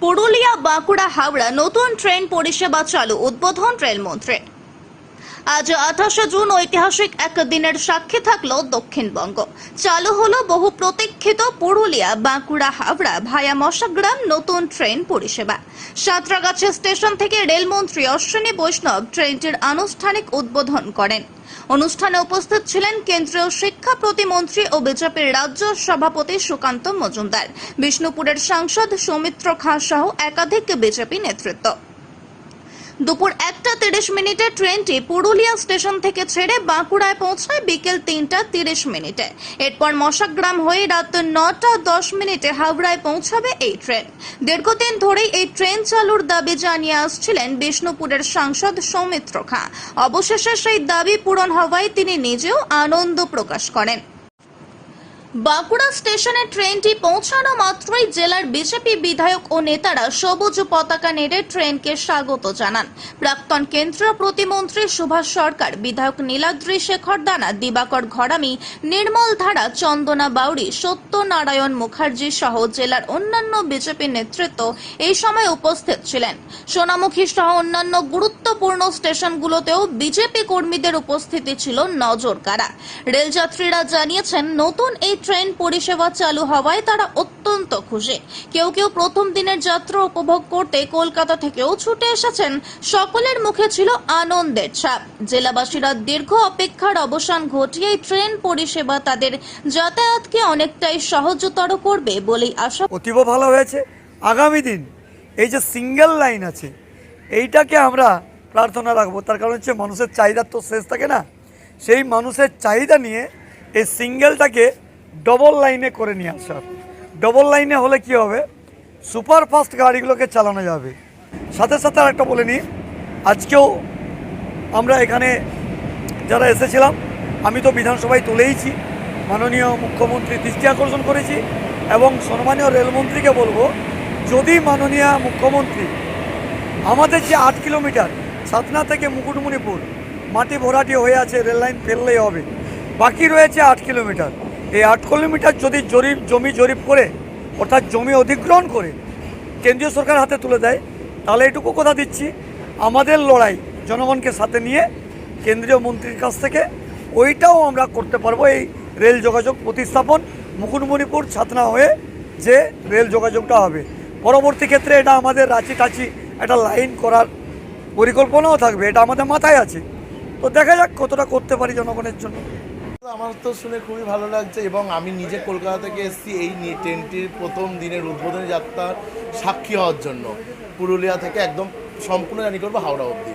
পুরুলিয়া বাঁকুড়া হাওড়া নতুন ট্রেন পরিষেবা চালু। উদ্বোধন রেলমন্ত্রীর আজ আঠাশে জুন ঐতিহাসিক এক দিনের সাক্ষী থাকল দক্ষিণবঙ্গ। চালু হলো বহু প্রতীক্ষিত পুরুলিয়া, বাঁকুড়া হাওড়া ভায়া মশাগ্রাম নতুন ট্রেন পরিষেবা। সাঁতরাগাছি স্টেশন থেকে রেলমন্ত্রী অশ্বিনী বৈষ্ণব ট্রেনটির আনুষ্ঠানিক উদ্বোধন করেন। অনুষ্ঠানে উপস্থিত ছিলেন কেন্দ্রীয় শিক্ষা প্রতিমন্ত্রী ও বিজেপির রাজ্য সভাপতি সুকান্ত মজুমদার। বিষ্ণুপুরের সাংসদ সৌমিত্র খাঁ সহ একাধিক বিজেপি নেতৃত্ব। দুপুর একটা তিরিশ মিনিটে ট্রেনটি পুরুলিয়া স্টেশন থেকে ছেড়ে বাঁকুড়ায় পৌঁছায় বিকেল তিনটা তিরিশ মিনিটে। এরপর মশাগ্রাম হয়ে রাত নটা দশ মিনিটে হাওড়ায় পৌঁছাবে এই ট্রেন। দীর্ঘদিন ধরেই এই ট্রেন চালুর দাবি জানিয়ে আসছিলেন বিষ্ণুপুরের সাংসদ সৌমিত্র খাঁ। অবশেষে সেই দাবি পূরণ হওয়ায় তিনি নিজেও আনন্দ প্রকাশ করেন। বাঁকুড়া স্টেশনে ট্রেনটি পৌঁছানো মাত্রই জেলার বিজেপি বিধায়ক ও নেতারা সবুজ পতাকা নেড়ে ট্রেনকে স্বাগত জানান। প্রাক্তন কেন্দ্রীয় প্রতিমন্ত্রী সুভাষ সরকার, বিধায়ক নীলাদ্রি শেখর দানা, দিবাকর ঘরামি, নির্মল ধারা, চন্দনা বাউরি সত্যনারায়ণ মুখার্জি সহ জেলার অন্যান্য বিজেপি নেতৃত্ব এই সময় উপস্থিত ছিলেন। সোনামুখী সহ অন্যান্য গুরুত্বপূর্ণ স্টেশনগুলোতেও বিজেপি কর্মীদের উপস্থিতি ছিল নজর কাড়া রেলযাত্রীরা জানিয়েছেন, নতুন এই ট্রেন পরিষেবা চালু হওয়ায় তারা অত্যন্ত খুশি। কেউ কেউ প্রথম দিনের যাত্রা উপভোগ করতে কলকাতা থেকেও ছুটে এসেছেন। সকলের মুখে ছিল আনন্দের ছাপ। জেলাবাসীরা দীর্ঘ অপেক্ষার অবসান ঘটিয়ে ট্রেন পরিষেবা তাদের যাতায়াতকে অনেকটাই সহজতর করবে বলেই আশা অতীব ভালো হয়েছে। আগামী দিন এই যে সিঙ্গেল লাইন আছে, এইটাকে আমরা প্রার্থনা রাখব। তার কারণ হচ্ছে মানুষের চাহিদা তো শেষ থাকে না। সেই মানুষের চাহিদা নিয়ে এই সিঙ্গেলটাকে ডবল লাইনে করে নিয়ে আসার ডবল লাইনে হলে কি হবে? সুপার ফাস্ট গাড়িগুলোকে চালানো যাবে। সাথে সাথে আরেকটা বলে নিই, আজকেও আমরা এখানে যারা এসেছিলাম, আমি তো বিধানসভায় তুলেইছি, মাননীয় মুখ্যমন্ত্রী দৃষ্টি আকর্ষণ করেছি, এবং সম্মানীয় রেলমন্ত্রীকে বলব, যদি মাননীয় মুখ্যমন্ত্রী আমাদের যে আট কিলোমিটার, সাতনা থেকে মুকুটমণিপুর, মাটি ভরাটি হয়ে আছে রেল লাইন ফেললেই হবে, বাকি রয়েছে আট কিলোমিটার। এই আট কিলোমিটার যদি জরিপ, জমি জরিপ করে, অর্থাৎ জমি অধিগ্রহণ করে কেন্দ্রীয় সরকার হাতে তুলে দেয়, তাহলে এটুকু কথা দিচ্ছি। আমাদের লড়াই জনগণকে সাথে নিয়ে, কেন্দ্রীয় মন্ত্রীর কাছ থেকে ওইটাও আমরা করতে পারব। এই রেল যোগাযোগ প্রতিস্থাপন মুকুটমণিপুর ছাতনা হয়ে যে রেল যোগাযোগটা হবে। পরবর্তী ক্ষেত্রে এটা আমাদের রাঁচি টাচি একটা লাইন করার পরিকল্পনাও থাকবে। এটা আমাদের মাথায় আছে। তো দেখা যাক কতটা করতে পারি জনগণের জন্য। আমার তো শুনে খুবই ভালো লাগছে এবং আমি নিজে কলকাতা থেকে এসেছি এই ট্রেনটির প্রথম দিনের উদ্বোধনী যাত্রার সাক্ষী হওয়ার জন্য। পুরুলিয়া থেকে একদম সম্পূর্ণ জানি করব হাওড়া অবধি।